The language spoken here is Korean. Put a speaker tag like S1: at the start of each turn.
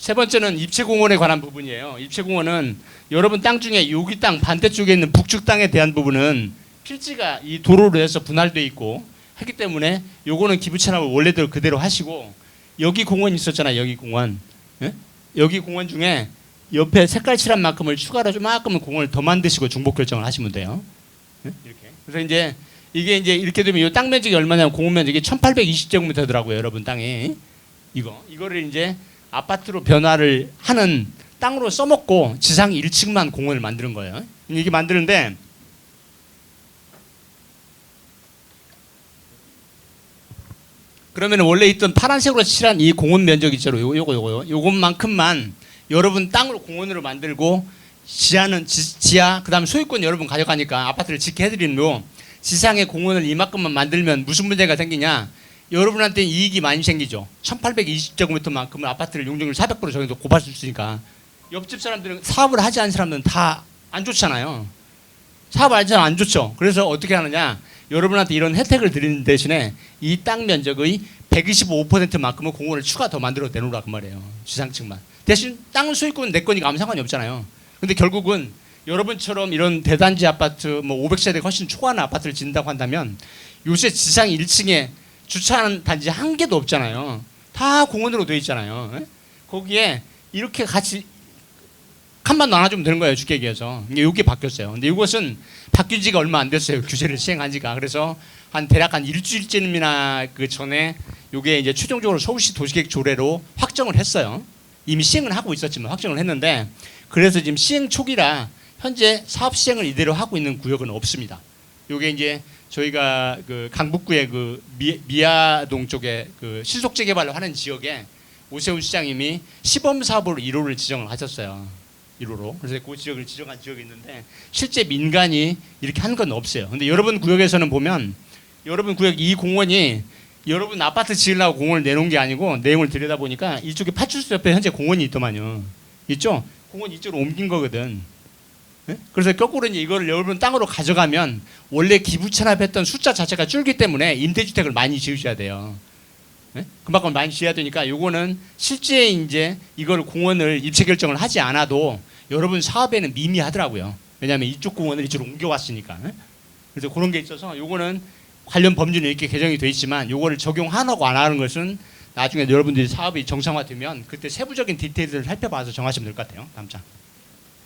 S1: 세 번째는 입체공원에 관한 부분이에요. 입체공원은 여러분 땅 중에 여기 땅 반대쪽에 있는 북측 땅에 대한 부분은 필지가 이 도로로 해서 분할돼 있고 하기 때문에 요거는 기부 체납을 원래대로 그대로 하시고 여기 공원 있었잖아요. 여기 공원. 예? 여기 공원 중에 옆에 색깔 칠한 만큼을 추가로 좀만큼은 공원을 더 만드시고 중복 결정을 하시면 돼요. 예? 이렇게. 그래서 이제 이게 이제 이렇게 되면 이 땅 면적이 얼마냐면 공원 면적이 1820제곱미터더라고요. 여러분 땅이. 이거. 이거를 이제 아파트로 변화를 하는 땅으로 써먹고 지상 1층만 공원을 만드는 거예요. 이게 만드는데 그러면 원래 있던 파란색으로 칠한 이 공원 면적 있죠. 요거 요거 요것만큼만 여러분 땅으로 공원으로 만들고 지하는 지, 하 그다음 소유권 여러분 가져가니까 아파트를 짓게 해드리는 거 지상에 공원을 이만큼만 만들면 무슨 문제가 생기냐? 여러분한테 이익이 많이 생기죠. 1820제곱미터만큼은 아파트를 용적률 400% 정도 고발 수 있으니까 옆집 사람들은 사업을 하지 않은 사람들은 다 안 좋잖아요. 사업 하지 않으면 안 좋죠. 그래서 어떻게 하느냐? 여러분한테 이런 혜택을 드리는 대신에 이 땅 면적의 125%만큼은 공원을 추가 더 만들어 내놓으라 그 말이에요. 지상층만. 대신 땅 소유권은 내 거니까 아무 상관이 없잖아요. 근데 결국은 여러분처럼 이런 대단지 아파트 뭐 500세대 훨씬 초과하는 아파트를 짓는다고 한다면 요새 지상 1층에 주차하는 단지 한 개도 없잖아요. 다 공원으로 되어 있잖아요. 예? 거기에 이렇게 같이 칸만 나눠주면 되는 거예요 주택에서 이게 이게 바뀌었어요. 근데 이것은 바뀐 지가 얼마 안 됐어요 규제를 시행한 지가 그래서 한 대략 한 일주일쯤이나 그 전에 이게 이제 최종적으로 서울시 도시계획 조례로 확정을 했어요. 이미 시행을 하고 있었지만 확정을 했는데 그래서 지금 시행 초기라 현재 사업 시행을 이대로 하고 있는 구역은 없습니다. 이게 이제 저희가 그 강북구의 그 미, 미아동 쪽에 그 신속 재 개발을 하는 지역에 오세훈 시장님이 시범 사업으로 1호를 지정을 하셨어요. 1호로. 그래서 그 지역을 지정한 지역이 있는데 실제 민간이 이렇게 한 건 없어요. 근데 여러분 구역에서는 보면 여러분 구역 이 공원이 여러분 아파트 지으려고 공원을 내놓은 게 아니고 내용을 들여다 보니까 이쪽에 파출소 옆에 현재 공원이 있더만요. 있죠? 공원 이쪽으로 옮긴 거거든. 예? 그래서 거꾸로 이거를 여러분 땅으로 가져가면 원래 기부 체납했던 숫자 자체가 줄기 때문에 임대주택을 많이 지으셔야 돼요. 예? 그만큼 많이 지어야 되니까 요거는 실제 이제 이걸 공원을 입체 결정을 하지 않아도 여러분 사업에는 미미하더라고요. 왜냐하면 이쪽 공원을 이쪽으로 옮겨왔으니까. 예? 그래서 그런 게 있어서 요거는 관련 법률은 이렇게 개정이 돼 있지만 요거를 적용하고 안 하는 것은 나중에 여러분들이 사업이 정상화되면 그때 세부적인 디테일들을 살펴봐서 정하시면 될 것 같아요. 장.